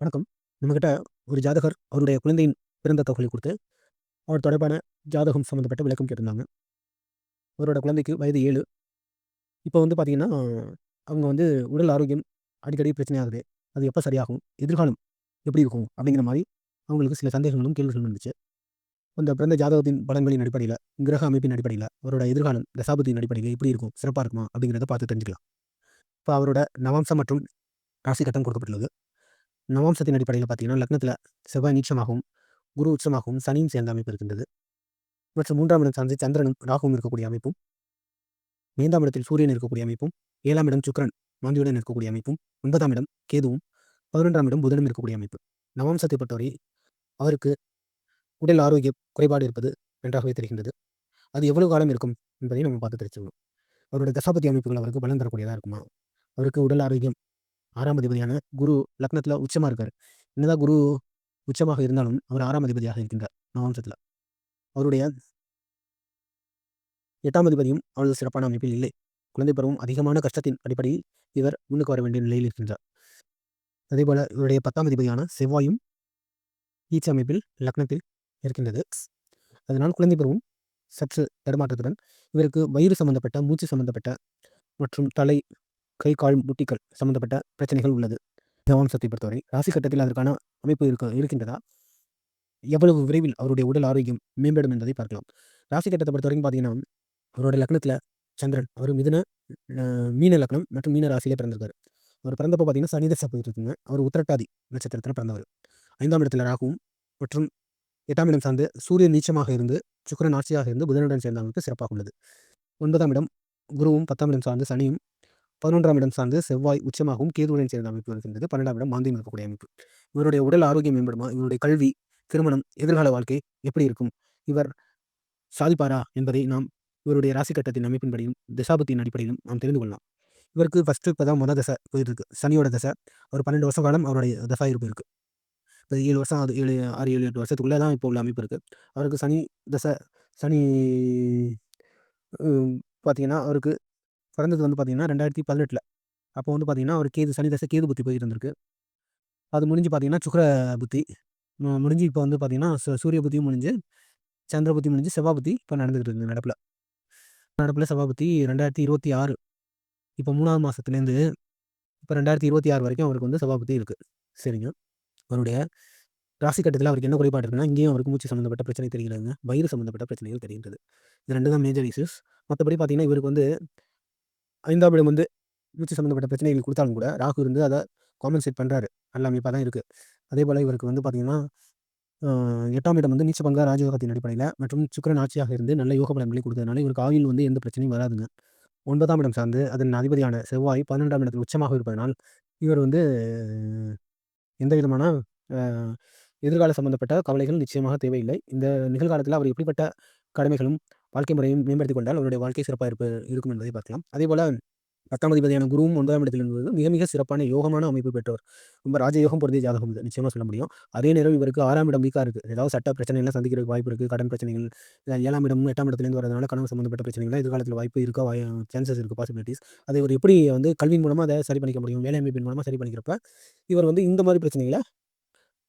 வணக்கம். நம்மகிட்ட ஒரு ஜாதகர் அவருடைய குழந்தையின் பிறந்த தகவலை கொடுத்து அவர் தொடர்பான ஜாதகம் சம்மந்தப்பட்ட விளக்கம் கேட்டிருந்தாங்க. அவரோட குழந்தைக்கு வயது ஏழு இப்போ வந்து பார்த்தீங்கன்னா, அவங்க வந்து உடல் ஆரோக்கியம் அடிக்கடி பிரச்சனையாகுது. அது எப்போ சரியாகும்? எதிர்காலம் எப்படி இருக்கும்? அப்படிங்கிற மாதிரி அவங்களுக்கு சில சந்தேகங்களும், கேள்விகளும் இருந்துச்சு. அந்த பிறந்த ஜாதகத்தின் பலன்களின் அடிப்படையில் கிரக அமைப்பின் அடிப்படையில் அவரோட எதிர்காலம் தசாபத்தின் அடிப்படையில் எப்படி இருக்கும்? சிறப்பாக இருக்குமா? அப்படிங்கிறத பார்த்து தெரிஞ்சுக்கலாம். இப்போ அவரோட நவாம்சம் மற்றும் ராசி கட்டம் கொடுக்கப்பட்டுள்ளது. நவாம்சத்தின் அடிப்படையில் பார்த்தீங்கன்னா, லக்னத்தில் செவ்வாய் நீச்சமாகவும், குரு உச்சமாகவும், சனியும் சேர்ந்த அமைப்பு இருக்கின்றது. மற்றும் மூன்றாம் இடம் சார்ந்து சந்திரனும், ராகுவும் இருக்கக்கூடிய அமைப்பும், ஐந்தாம் இடத்தில் சூரியன் இருக்கக்கூடிய அமைப்பும், ஏழாம் இடம் சுக்கிரன் மாந்தியுடன் இருக்கக்கூடிய அமைப்பும், ஒன்பதாம் இடம் கேதுவும், 11ஆம் இடம் புதனும் இருக்கக்கூடிய அமைப்பு. நவாம்சத்தை பொறுத்தவரை அவருக்கு உடல் ஆரோக்கிய குறைபாடு இருப்பது நன்றாகவே தெரிகின்றது. அது எவ்வளவு காலம் இருக்கும் என்பதை நம்ம பார்த்து தெரிஞ்சுக்கணும். அவருடைய தசாபதி அமைப்புகள் அவருக்கு பலன் தரக்கூடியதாக இருக்குமா? அவருக்கு உடல் ஆரோக்கியம் ஆறாம் அதிபதியான குரு லக்னத்தில் உச்சமாக இருக்கார் என்னதான் குரு உச்சமாக இருந்தாலும், அவர் ஆறாம் அதிபதியாக இருக்கின்றார் நவம்சத்தில் அவருடைய எட்டாம் அதிபதியும் அவரது சிறப்பான அமைப்பில் இல்லை. குழந்தை பருவம் அதிகமான கஷ்டத்தின் அடிப்படையில் இவர் முன்னுக்கு வர வேண்டிய நிலையில் இருக்கின்றார். அதேபோல இவருடைய 10ஆம் அதிபதியான செவ்வாயும் நீச்ச அமைப்பில் லக்னத்தில் இருக்கின்றது. அதனால் குழந்தை பருவம் சற்று தடுமாற்றத்துடன் இவருக்கு வயிறு சம்பந்தப்பட்ட, மூச்சு சம்பந்தப்பட்ட மற்றும் தலை, கை, கால், முட்டிகள் சம்பந்தப்பட்ட பிரச்சனைகள் உள்ளது. நவாம்சத்தை பொறுத்தவரை ராசி கட்டத்தில் அதற்கான அமைப்பு இருக்க இருக்கின்றதா? எவ்வளவு விரைவில் அவருடைய உடல் ஆரோக்கியம் மேம்படும் என்பதை பார்க்கலாம். ராசி கட்டத்தை பொறுத்தவரைக்கும் பார்த்தீங்கன்னா, அவருடைய லக்னத்தில் சந்திரன் அவர் மிதுன மீன லக்னம் மற்றும் மீன ராசியிலே பிறந்திருக்காரு. அவர் பிறந்தப்போ பார்த்தீங்கன்னா, சனி தசை அவர் உத்திரட்டாதி நட்சத்திரத்தில் பிறந்தவர். ஐந்தாம் இடத்துல ராகுவும் மற்றும் எட்டாம் இடம் சார்ந்து சூரியன் நீச்சமாக இருந்து, சுக்கரன் ஆட்சியாக இருந்து புதனுடன் சேர்ந்த சிறப்பாக உள்ளது. ஒன்பதாம் இடம் குருவும், 10ஆம் இடம் சார்ந்து சனியும், 11ஆம் இடம் சார்ந்து செவ்வாய் உச்சமாகவும், கேதுவுடன் சேர்ந்த அமைப்பு இருக்கின்றது. 12ஆம் இடம் மாந்தியம் இருக்கக்கூடிய அமைப்பு. இவருடைய உடல் ஆரோக்கியம் மேம்படுமா? இவருடைய கல்வி, திருமணம், எதிர்கால வாழ்க்கை எப்படி இருக்கும்? இவர் சாதிப்பாரா? என்பதை நாம் இவருடைய ராசி கட்டத்தின் அமைப்பின்படியும், திசாபத்தின் அடிப்படையிலும் நாம் தெரிந்து கொள்ளலாம். இவருக்கு ஃபஸ்ட்டு இப்போ தான் மொத தசை போயிருக்கு சனியோட தசை. ஒரு 12 வருஷ காலம் அவருடைய தசாயிருப்பு இருக்கு. இப்போ ஏழு வருஷம் அது ஏழு ஆறு ஏழு எட்டு வருஷத்துக்குள்ளே தான் இப்போ உள்ள அமைப்பு இருக்குது அவருக்கு சனி தசை சனி பார்த்தீங்கன்னா, அவருக்கு பிறந்தது வந்து பார்த்தீங்கன்னா, 2018ல. அப்போ வந்து பார்த்தீங்கன்னா, அவர் கேது சனி தசை கேது புத்தி போயிட்டு இருந்திருக்கு. அது முடிஞ்சு பார்த்தீங்கன்னா, சுக்கர புத்தி முடிஞ்சு இப்போ வந்து பார்த்தீங்கன்னா, சூரிய புத்தியும் முடிஞ்சு, சந்திர புத்தி முடிஞ்சு, செவ்வாய் புத்தி இப்போ நடந்துகிட்டு இருக்குது நடப்பில் நடப்புல ரெண்டாயிரத்தி புத்தி 2026 இப்போ மூணாவது மாதத்துலேருந்து இப்போ 2026 வரைக்கும் அவருக்கு வந்து செவ்வாய் புத்தி சரிங்க. அவருடைய ராசி கட்டத்தில் அவருக்கு என்ன குறைபாடு இருக்குன்னா, இங்கேயும் அவருக்கு மூச்சு சம்மந்தப்பட்ட பிரச்சனை தெரிகிறதுங்க. வயிறு சம்மந்தப்பட்ட பிரச்சனைகள் தெரிகிறது இது ரெண்டு தான் மேஜர் இஷ்யூஸ். மற்றபடி பார்த்தீங்கன்னா, இவருக்கு வந்து ஐந்தாம் இடம் வந்து மூச்சு சம்மந்தப்பட்ட பிரச்சனைகள் கொடுத்தாலும் கூட, ராகு இருந்து அதை காம்பன்சேட் பண்ணுறாரு நல்ல அமைப்பாக தான் இருக்குது அதே போல் இவருக்கு வந்து பார்த்தீங்கன்னா, எட்டாம் இடம் வந்து நீச்சபங்க ராஜயோகத்தின் அடிப்படையில் மற்றும் சுக்கிரன் ஆட்சியாக இருந்து நல்ல யோக பலன்களை கொடுத்ததுனால இவருக்கு ஆயுள் வந்து எந்த பிரச்சனையும் வராதுங்க. ஒன்பதாம் இடம் சார்ந்து அதன் அதிபதியான செவ்வாய் 12ஆம் இடத்தில் உச்சமாக இருப்பதனால், இவர் வந்து எந்த விதமான எதிர்கால சம்மந்தப்பட்ட கவலைகள் நிச்சயமாக தேவையில்லை. இந்த நிகழ்காலத்தில் அவர் எப்படிப்பட்ட கடமைகளும், வாழ்க்கை முறையை மேம்படுத்திக் கொண்டால் அவருடைய வாழ்க்கை சிறப்பாக இருப்ப இருக்கும் என்பதை பார்க்கலாம். அதேபோல 10ஆம் அதிபதியான குருவும் ஒன்பதாம் இடத்தில் இருந்தது மிக மிக சிறப்பான யோகமான அமைப்பு பெற்றவர். ரொம்ப ராஜயோகம் பொருந்திய ஜாதகம் இது. நிச்சயமாக சொல்ல முடியும். அதே நேரம் இவருக்கு ஆறாம் இடம் வீக்காக இருக்குது ஏதாவது சட்ட பிரச்சனைகள் சந்திக்கிறதுக்கு வாய்ப்பு இருக்குது கடன் பிரச்சனைகள், ஏழாம் இடம் எட்டாம் இடத்துலேருந்து வரதுனால கனவு சம்மந்தப்பட்ட பிரச்சனைகள் எதிர்காலத்தில் வாய்ப்பு இருக்கா வாய் சான்சஸ் இருக்குது பாசிபிலிட்டிஸ் அதை இவர் எப்படி வந்து கல்வியின் மூலமாக அதை சரி பண்ணிக்க முடியும்? வேலை அமைப்பின் மூலமாக சரி பண்ணிக்கிறப்ப, இவர் வந்து இந்த மாதிரி பிரச்சனைகளை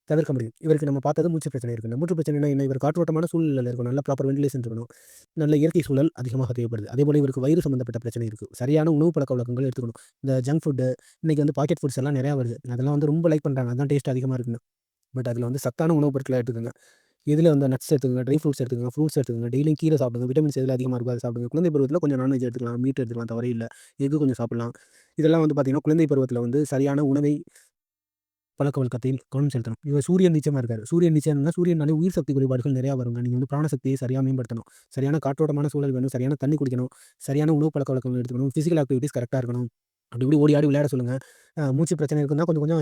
தவிர்க்க முடியும். இவருக்கு நம்ம பார்த்தது மூச்சு பிரச்சனை இருக்கு. இந்த மூச்சு பிரச்சனைனா என்ன? இவர் காற்றோட்டமான சூழ்நிலையில் இருக்கும் நல்ல ப்ராப்பர் வென்டிலேஷன் இருக்கணும். நல்ல இயற்கை சூழல் அதிகமாக தேவைப்படுது. அதேபோல இவருக்கு வயிறு சம்மந்தப்பட்ட பிரச்சனை இருக்குது சரியான உணவு பழக்கவழக்கங்கள் எடுத்துக்கணும். இந்த ஜங்க் ஃபுட்டு, இன்றைக்கி வந்து பாக்கெட் ஃபுட்ஸ் எல்லாம் நிறையா வருது. அதெல்லாம் வந்து ரொம்ப லைக் பண்ணுறாங்க அதான் டேஸ்ட் அதிகமாக இருக்குன்னு. பட் அதில் வந்து சத்தான உணவு பொருட்களை எடுத்துக்கங்க. இதில் வந்து நட்ஸ் எடுத்துக்கங்க, ட்ரை ஃப்ரூட்ஸ் எடுத்துக்கங்க, ஃப்ரூட்ஸ் எடுத்துக்கங்க. டெய்லியும் கீரை சாப்பிடுங்க. விட்டமின்ஸ் எதில் அதிகமாக இருக்கோ சாப்பிடுங்க. குழந்தை பருவத்தில் கொஞ்சம் நான்வெஜ் எடுத்துக்கலாம். மீட் எடுத்துக்கலாம். தவறே இல்ல. கொஞ்சம் சாப்பிடலாம். இதெல்லாம் வந்து பார்த்தீங்கன்னா, குழந்தை பருவத்தில் வந்து சரியான உணவை பழக்க வழக்கத்தையும் கவனம் செலுத்தணும். இவர் சூரியன் நிச்சயமாக இருக்காரு. சூரியன் நீச்சம்னா சூரியனாலே உயிர் சக்தி குறைபாடுகள் நிறையா வருங்க. நீங்கள் வந்து பிராணசக்தியை சரியாக மேம்படுத்தணும். சரியான காற்றோட்டமான சூழல் வேணும். சரியான தண்ணி குடிக்கணும். சரியான உணவு பழக்க வழக்கங்கள் எடுத்துக்கணும். ஃபிசிக்கல் ஆக்டிவிட்டீஸ் கரெக்டாக இருக்கணும். அப்படி இப்படி ஓடி ஆடி விளையாட சொல்லுங்கள் மூச்சு பிரச்சனை இருக்குன்னா கொஞ்சம் கொஞ்சம்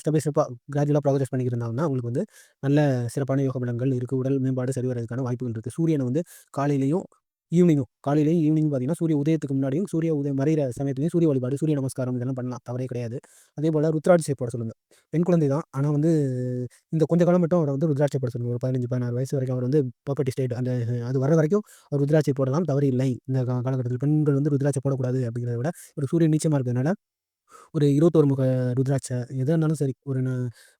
ஸ்டெப் பை ஸ்டெப்பாக கிராஜுவலாக ப்ராக்ரஸ் பண்ணிக்கிட்டு இருந்தாங்கன்னா, உங்களுக்கு வந்து நல்ல சிறப்பான யோக பலங்கள் இருக்குது உடல் மேம்பாடு சரி வரதுக்கான வாய்ப்புகள் இருக்குது சூரியனை வந்து காலையிலையும் ஈவினிங்கும் காலையிலயும், ஈவினிங் பார்த்தீங்கன்னா, சூரிய உதயத்துக்கு முன்னாடியும், சூரிய உதயம் மறையிற சமயத்துலையும் சூரிய வழிபாடு, சூரிய நமஸ்காரம் இதெல்லாம் பண்ணலாம். தவறே கிடையாது. அதேபோல ருத்ராட்சி போட சொல்லுங்க. பெண் குழந்தை தான். ஆனால் வந்து இந்த கொஞ்ச காலம் மட்டும் அவரை வந்து ருத்ராட்சை போட சொல்லுங்க. ஒரு 15, 16 வயசு வரைக்கும் அவர் வந்து ப்ராப்பர்ட்டி ஸ்டேட் அந்த அது வர வரைக்கும் அவர் ருத்ராட்சை போடலாம். தவறு இல்லை. இந்த காலகட்டத்தில் பெண்கள் வந்து ருத்ராட்சை போடக்கூடாது அப்படிங்கிறத விட, ஒரு சூரிய நீச்சமாக இருக்கிறதுனால, ஒரு இருபத்தோரு முக ருத்ராட்சை எதா இருந்தாலும் சரி ஒரு ந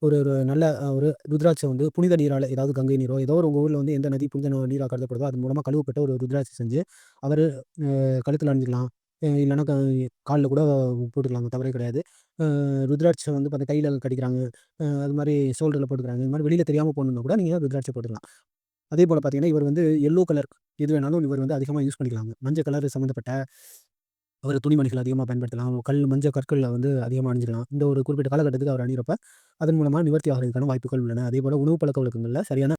ஒரு ஒரு நல்ல ஒரு ருத்ராட்சை வந்து புனித நீரால் ஏதாவது கங்கை நீரோ ஏதோ ஒரு ஊரில் வந்து எந்த நதி புனித நீராக கருதப்படுதோ அது மூலமாக கழுவப்பட்ட ஒரு ருத்ராட்சை செஞ்சு அவர் கழுத்தில் அணிஞ்சிக்கலாம். இல்லைன்னா க காலில் கூட போட்டுக்கலாங்க தவறே கிடையாது. ருத்ராட்சை வந்து பார்த்தா கையில் கடிக்கிறாங்க. அது மாதிரி ஷோல்டரில் போட்டுக்கிறாங்க. இது மாதிரி வெளியில் தெரியாமல் போடணுன்னா கூட நீங்கள் ருத்ராட்சை போட்டுக்கலாம். அதே போல் பார்த்தீங்கன்னா இவர் வந்து எல்லோ கலர் எது வேணாலும் இவர் வந்து அதிகமாக யூஸ் பண்ணிக்கலாங்க. மஞ்சள் கலர் சம்மந்தப்பட்ட அவர் துணிமணிகள் அதிகமாக பயன்படுத்தலாம். கல் மஞ்சள் கற்களில் வந்து அதிகமாக அணிஞ்சிக்கலாம் இந்த ஒரு குறிப்பிட்ட காலகட்டத்துக்கு அவர் அணிகிறப்ப அதன் மூலமாக நிவர்த்தி ஆகிறதுக்கான வாய்ப்புகள் உள்ளன. அதே போல் உணவு பழக்க வழக்கங்களில் சரியான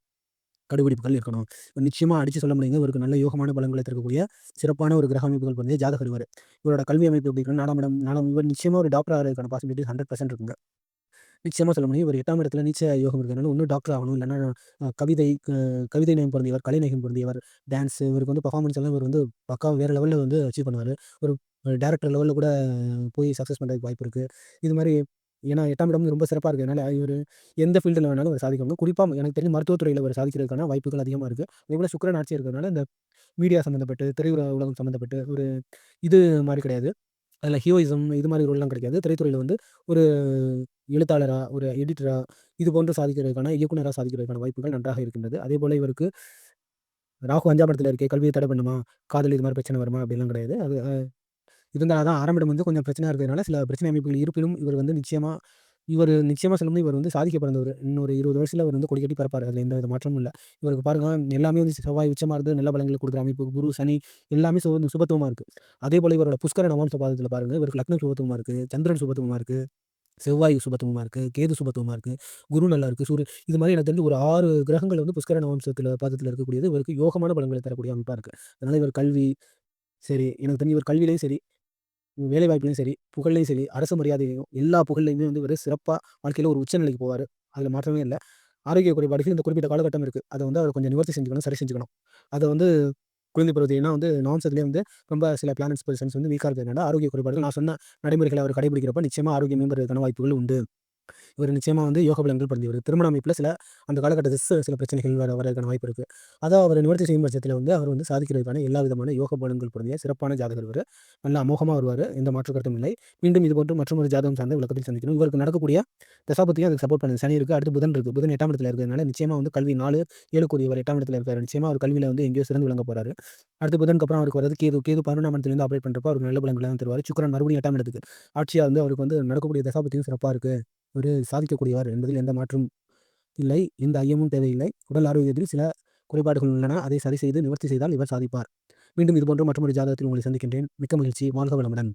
கடுபிடிப்புகள் இருக்கணும். நிச்சயமாக அடித்து சொல்ல முடியுங்க இவருக்கு நல்ல யோகமான பலங்களை தரக்கூடிய சிறப்பான ஒரு கிரக அமைப்புகள் வந்து ஜாதகர் இவர். இவரோட கல்வி அமைப்பு எப்படி இருக்குன்னா நாலாம் இடம் நாலாம் இவர் நிச்சயமாக ஒரு டாக்டர் ஆகிறதுக்கான பாசிபிலிட்டி ஹண்ட்ரட் பர்சன்ட் இருக்குங்க. நிச்சயமாக சொல்ல முடியும் இவர் எட்டாம் இடத்துல நீச்ச யோகம் இருக்கிறனால இன்னும் டாக்டர் ஆகணும். இல்லைன்னா கவிதை கவிதை நயம் பிறந்தவர் கலை நயம் பிறந்தவர் டான்ஸ் இவருக்கு வந்து பர்ஃபார்மன்ஸ் எல்லாம் இவர் வந்து பக்கா வேறு லெவலில் வந்து அச்சீவ் பண்ணுவார். ஒரு டேரக்டர் லெவலில் கூட போய் சக்ஸஸ் பண்ணுறதுக்கு வாய்ப்பு இருக்குது இது மாதிரி ஏன்னா எட்டாம் இடம் ரொம்ப சிறப்பாக இருக்கிறதுனால இவர் எந்த ஃபீல்டில் வேணாலும் அவர் சாதிக்கணும். குறிப்பாக எனக்கு தெரிஞ்ச மருத்துவத்துறையில் அவர் சாதிக்கிறதுக்கான வாய்ப்புகள் அதிகமாக இருக்குது அதே போல் சுக்கரன் ஆட்சி இருக்கிறதுனால இந்த மீடியா சம்மந்தப்பட்டு திரையுற உலகம் சம்மந்தப்பட்டு ஒரு இது மாதிரி கிடையாது. அதில் ஹீரோயிசம் இது மாதிரி ரோல்லாம் கிடைக்காது. திரைத்துறையில் வந்து ஒரு எழுத்தாளராக ஒரு எடிட்டராக இது போன்று சாதிக்கிறதுக்கான இயக்குனராக சாதிக்கிறதுக்கான வாய்ப்புகள் நன்றாக இருக்கின்றது. அதே போல் இவருக்கு ராகு அஞ்சாம் இடத்துல இருக்கே கல்வியை தடை பண்ணுமா காதல் இது மாதிரி பிரச்சனை வருமா? அப்படிலாம் கிடையாது. அது இருந்தால் தான் ஆரம்பிடம் வந்து கொஞ்சம் பிரச்சனையாக இருக்கிறதுனால சில பிரச்சனை அமைப்புகள் இருப்பினும் இவர் வந்து நிச்சயமாக இவர் நிச்சயமாக சொல்லும்போது இவர் வந்து சாதிக்க பிறந்தவர். இன்னொரு இருபது வருஷத்தில் அவர் வந்து கொடி கட்டி பரப்பார் அதில் எந்த வித மாற்றமும் இல்லை. இவருக்கு பாருங்கள் எல்லாமே வந்து செவ்வாய் உச்சமாக இருந்து நல்ல பலங்களை கொடுக்குற அமைப்பு. குரு சனி எல்லாமே சுப சுபத்துவமாக இருக்குது அதே போல் இவரோட புஷ்கர நவாம்ச பாதத்தில் பாருங்கள் இவருக்கு லக்னம் சுபத்துவமாக இருக்குது சந்திரன் சுபத்துவமாக இருக்குது செவ்வாய் சுபத்துவமாக இருக்குது கேது சுபத்துவமாக இருக்குது குரு நல்லா இருக்குது சூரிய இது மாதிரி எனக்கு தெரிஞ்சு ஒரு ஆறு கிரகங்கள் வந்து புஷ்கர நவம்சத்தில் பாதத்தில் இருக்கக்கூடியது இவருக்கு யோகமான பலங்களை தரக்கூடிய அமைப்பாக இருக்குது அதனால் இவர் கல்வி சரி எனக்கு தெரிஞ்சு இவர் கல்வியிலையும் சரி வேலைவாய்ப்புலையும் சரி புகழ்லையும் சரி அரசு மரியாதையும் எல்லா புகழ்லையுமே வந்து ஒரு சிறப்பாக வாழ்க்கையில் ஒரு உச்சநிலைக்கு போவார். அதில் மாற்றமே இல்லை. ஆரோக்கிய குறைபாடுகள் இந்த குறிப்பிட்ட காலகட்டம் இருக்குது அதை வந்து அவர் கொஞ்சம் நிவர்த்தி செஞ்சுக்கணும் சரி செஞ்சுக்கணும். அதை வந்து குழந்தை பருவத்தினா வந்து நாம்சத்துலேயே வந்து ரொம்ப சில பிளானட்ஸ் பொசிஷன்ஸ் வந்து வீக்காக இருக்கிறதுனால ஆரோக்கிய குறைபாடுகள் நான் சொன்ன நடைமுறைகளை அவர் கடைபிடிக்கிறப்ப நிச்சயமாக ஆரோக்கியம் மேம்படுறதுக்கான வாய்ப்புகள் உண்டு. இவர் நிச்சயமாக வந்து யோக பலன்கள் பிறந்தவர் திருமண அமைப்பில் சில அந்த காலகட்டத்தில் சில பிரச்சனைகள் வர வரதுக்கான வாய்ப்பு இருக்குது அதை அவர் நிவர்த்தி செய்யும் பட்சத்தில் வந்து அவர் வந்து சாதிக்கிறதுக்கான எல்லா விதமான யோக பலன்கள் பிறந்திய சிறப்பான ஜாதகர் இவர். நல்ல அமோகமாக வருவார் எந்த மாற்று கருத்தும் இல்லை. மீண்டும் இது போன்று மற்றும் ஒரு ஜாதகம் சார்ந்த விளக்கத்தில் சந்திக்கணும் இவருக்கு நடக்கக்கூடிய தசாபத்தியும் அதுக்கு சப்போர்ட் பண்ணுது சனி இருக்குது அடுத்து புதன் இருக்குது புதன் எட்டாம் இடத்துல இருக்கிறதுனால நிச்சயமாக வந்து கல்வி நாலு ஏழுக்குரியவர் எட்டாம் இடத்துல இருக்கார். நிச்சயமாக அவர் கல்வியில் வந்து எங்கேயோ சிறந்து விளங்க போகிறாரு அடுத்து புதனுக்கு அப்புறம் அவருக்கு வரது கேது. கேது பதினொன்றாம் இடத்துலேருந்து ஆப்ரேட் பண்ணுறப்போ அவருக்கு நல்ல பலன்களை தான் தருவார். சுக்கரன் மறுபடியும் எட்டாம் இடத்துக்கு. ஆட்சியாக வந்து அவருக்கு வந்து நடக்கக்கூடிய தசாபத்தியும் சிறப்பாக இருக்குது ஒரு சாதிக்கக்கூடியவர் என்பதில் எந்த மாற்றும் இல்லை. எந்த ஐயமும் தேவையில்லை. உடல் ஆரோக்கியத்தில் சில குறைபாடுகள் உள்ளன. அதை சரி செய்து நிவர்த்தி செய்தால் இவர் சாதிப்பார். மீண்டும் இதுபோன்ற மற்றொரு ஜாதகத்தில் உங்களை சந்திக்கின்றேன். மிக்க மகிழ்ச்சி. வாழ்க வளமுடன்.